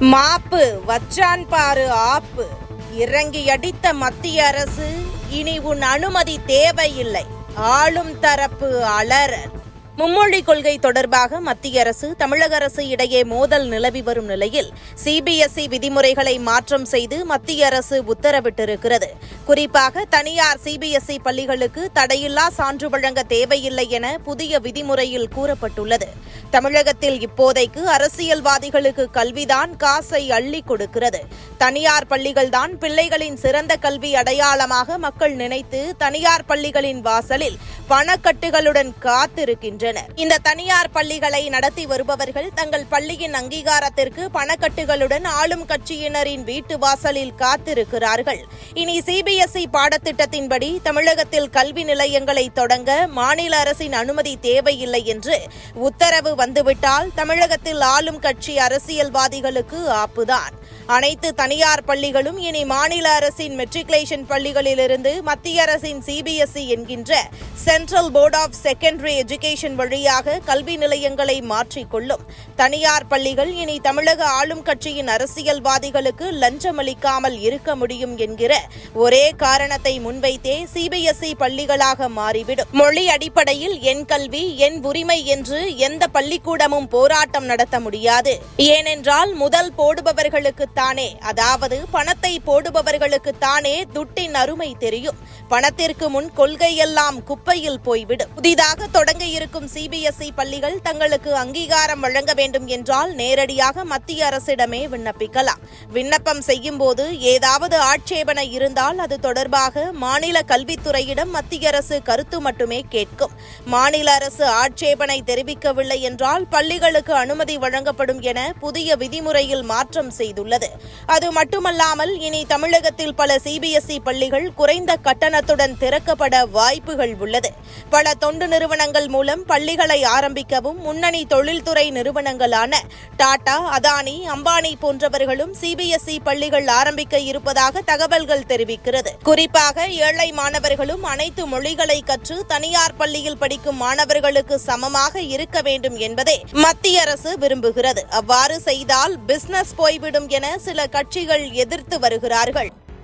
மாப்பு வச்சான் பாரு ஆப்பு. இறங்கி அடித்த மத்திய அரசு இனி உன் அனுமதி தேவையில்லை. ஆளும் தரப்பு அலறல். மும்மொழி கொள்கை தொடர்பாக மத்திய அரசு தமிழக அரசு இடையே மோதல் நிலவி வரும் நிலையில் சிபிஎஸ்இ விதிமுறைகளை மாற்றம் செய்து மத்திய அரசு உத்தரவிட்டிருக்கிறது. குறிப்பாக தனியார் சிபிஎஸ்இ பள்ளிகளுக்கு தடையில்லா சான்று வழங்க தேவையில்லை என புதிய விதிமுறையில் கூறப்பட்டுள்ளது. தமிழகத்தில் இப்போதைக்கு அரசியல்வாதிகளுக்கு கல்விதான் காசை அள்ளி கொடுக்கிறது. தனியார் பள்ளிகள்தான் பிள்ளைகளின் சிறந்த கல்வி அடையாளமாக மக்கள் நினைத்து தனியார் பள்ளிகளின் வாசலில் பணக்கட்டுகளுடன் காத்திருக்கின்றனர். இந்த தனியார் பள்ளிகளை நடத்தி வருபவர்கள் தங்கள் பள்ளியின் அங்கீகாரத்திற்கு பணக்கட்டுகளுடன் ஆளும் கட்சியினரின் வீட்டு வாசலில் காத்திருக்கிறார்கள். இனி சிபிஎஸ்இ பாடத்திட்டத்தின்படி தமிழகத்தில் கல்வி நிலையங்களை தொடங்க மாநில அரசின் அனுமதி தேவையில்லை என்று உத்தரவு வந்துவிட்டால் தமிழகத்தில் ஆளும் கட்சி அரசியல்வாதிகளுக்கு ஆப்புதான். அனைத்து தனியார் பள்ளிகளும் இனி மாநில அரசின் மெட்ரிகுலேஷன் பள்ளிகளிலிருந்து மத்திய அரசின் சிபிஎஸ்இ என்கின்ற central board of secondary education வழியாக கல்வி நிலையங்களை மாற்றிக்கொள்ளும். தனியார் பள்ளிகள் இனி தமிழக ஆளும் கட்சியின் அரசியல்வாதிகளுக்கு லஞ்சம் அளிக்காமல் இருக்க முடியும் என்கிற ஒரே காரணத்தை முன்வைத்தே சிபிஎஸ்இ பள்ளிகளாக மாறிவிடும். மொழி அடிப்படையில் என் கல்வி என் உரிமை என்று எந்த பள்ளிக்கூடமும் போராட்டம் நடத்த முடியாது. ஏனென்றால் முதல் போடுபவர்களுக்கு தானே. அதாவது பணத்தை போடுபவர்களுக்குத்தானே துட்டின் அருமை தெரியும். பணத்திற்கு முன் கொள்கையெல்லாம் குப்பையில் போய்விடும் புதிதாக தொடங்க இருக்கும் சிபிஎஸ்இ பள்ளிகள் தங்களுக்கு அங்கீகாரம் வழங்க வேண்டும் என்றால் நேரடியாக மத்திய அரசிடமே விண்ணப்பிக்கலாம். விண்ணப்பம் செய்யும் போது ஏதாவது ஆட்சேபனை இருந்தால் அது தொடர்பாக மாநில கல்வித்துறையிடம் மத்திய அரசு கருத்து மட்டுமே கேட்கும். மாநில அரசு ஆட்சேபனை தெரிவிக்கவில்லை என்றால் பள்ளிகளுக்கு அனுமதி வழங்கப்படும் என புதிய விதிமுறையில் மாற்றம் செய்துள்ளது. அது மட்டுமல்லாமல் இனி தமிழகத்தில் பல சிபிஎஸ்இ பள்ளிகள் குறைந்த நிறுவனத்துடன் திறக்கப்பட வாய்ப்புகள் உள்ளது. பல தொண்டு நிறுவனங்கள் மூலம் பள்ளிகளை ஆரம்பிக்கவும் முன்னணி தொழில்துறை நிறுவனங்களான டாடா அதானி அம்பானி போன்றவர்களும் சிபிஎஸ்இ பள்ளிகள் ஆரம்பிக்க இருப்பதாக தகவல்கள் தெரிவிக்கிறது. குறிப்பாக ஏழை மாணவர்களும் அனைத்து மொழிகளை கற்று தனியார் பள்ளியில் படிக்கும் மாணவர்களுக்கு சமமாக இருக்க வேண்டும் என்பதே மத்திய அரசு விரும்புகிறது. அவ்வாறு செய்தால் பிசினஸ் போய்விடும் என சில கட்சிகள் எதிர்த்து வருகிறார்கள்.